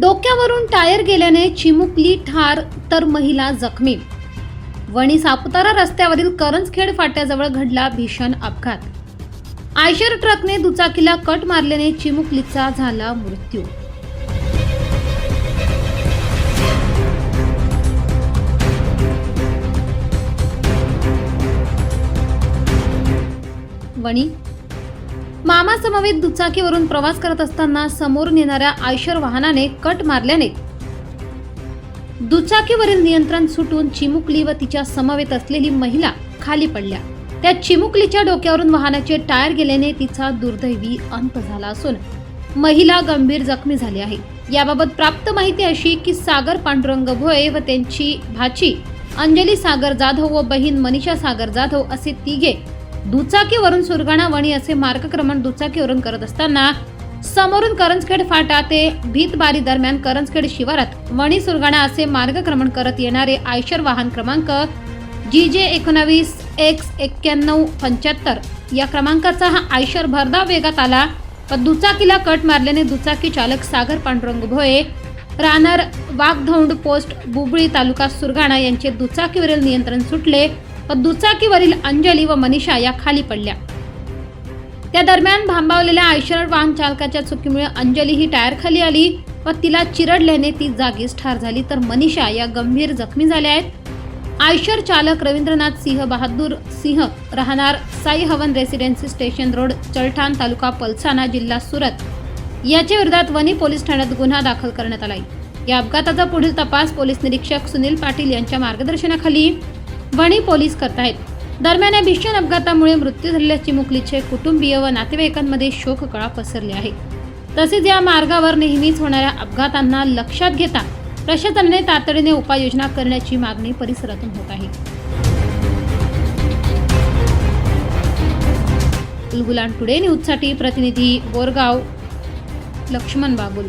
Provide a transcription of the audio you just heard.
डोक्यावरून टायर गेल्याने चिमुकली ठार तर महिला जखमी. वणी सापुतारा रस्त्यावरील करंजखेड फाट्याजवळ घडला भीषण अपघात. आयशर ट्रकने दुचाकीला कट मारल्याने चिमुकलीचा झाला मृत्यू. वणी मामा समवेत दुचाकीवरून प्रवास करत असताना समोरून येणाऱ्या आयशर वाहनाने कट मारल्याने दुचाकीवरील नियंत्रण सुटून चिमुकली व तिच्या समवेत असलेली महिला खाली पडल्या. त्या चिमुकलीच्या डोक्यावरून वाहनाचे टायर गेल्याने तिचा दुर्दैवी अंत झाला असून महिला गंभीर जखमी झाली आहे. याबाबत प्राप्त माहिती अशी की सागर पांडुरंग भोये व त्यांची भाची अंजली सागर जाधव व बहीण मनीषा सागर जाधव असे तिघे दुचाकीवरून सुरगाणा वणी असे मार्गक्रमण दुचाकीवरून करत असताना समोरून करंजखेड फाटा ते भीतबारी दरम्यान करंजखेड शिवारात वणी सुरगाणा असे मार्गक्रमण करत येणारे आयशर वाहन क्रमांक जी जे एकोणावीस एक्स एक्क्याण्णव पंच्याहत्तर. या क्रमांकाचा हा आयशर भरधाव वेगात आला व दुचाकीला कट मारल्याने दुचाकी चालक सागर पांडुरंग भोये राहणार वाघधौंड पोस्ट बुबळी तालुका सुरगाणा यांचे दुचाकीवरील नियंत्रण सुटले. व दुचाकीवरील अंजली व मनीषा या खाली पडल्या. त्या दरम्यान भांबावलेल्या आयशर वाहन चालकाच्या चुकीमुळे अंजली ही टायर खाली आली व तिला चिरडल्याने ती जागीच ठार झाली. तर मनीषा या गंभीर जखमी झाल्या आहेत. आयशर चालक रवींद्रनाथ सिंह बहादूर सिंह राहणार Sai Havan residency station road Chalthan taluka Palsana जिल्हा सुरत. याच्या विरोधात वनी पोलीस ठाण्यात गुन्हा दाखल करण्यात आला या अपघाताचा पुढील तपास पोलीस निरीक्षक सुनील पाटील यांच्या मार्गदर्शनाखाली वणी पोलीस करतायत. दरम्यान या भीषण अपघातामुळे मृत्यू झालेल्या चिमुकलीचे कुटुंबीय व नातेवाईकांमध्ये शोककळा पसरली आहे. तसेच या मार्गावर नेहमीच होणाऱ्या अपघातांना लक्षात घेता प्रशासनाने तातडीने उपाययोजना करण्याची मागणी परिसरातून होत आहे. गुलगुलान टुडे न्यूजसाठी प्रतिनिधी बोरगाव लक्ष्मण बागुल.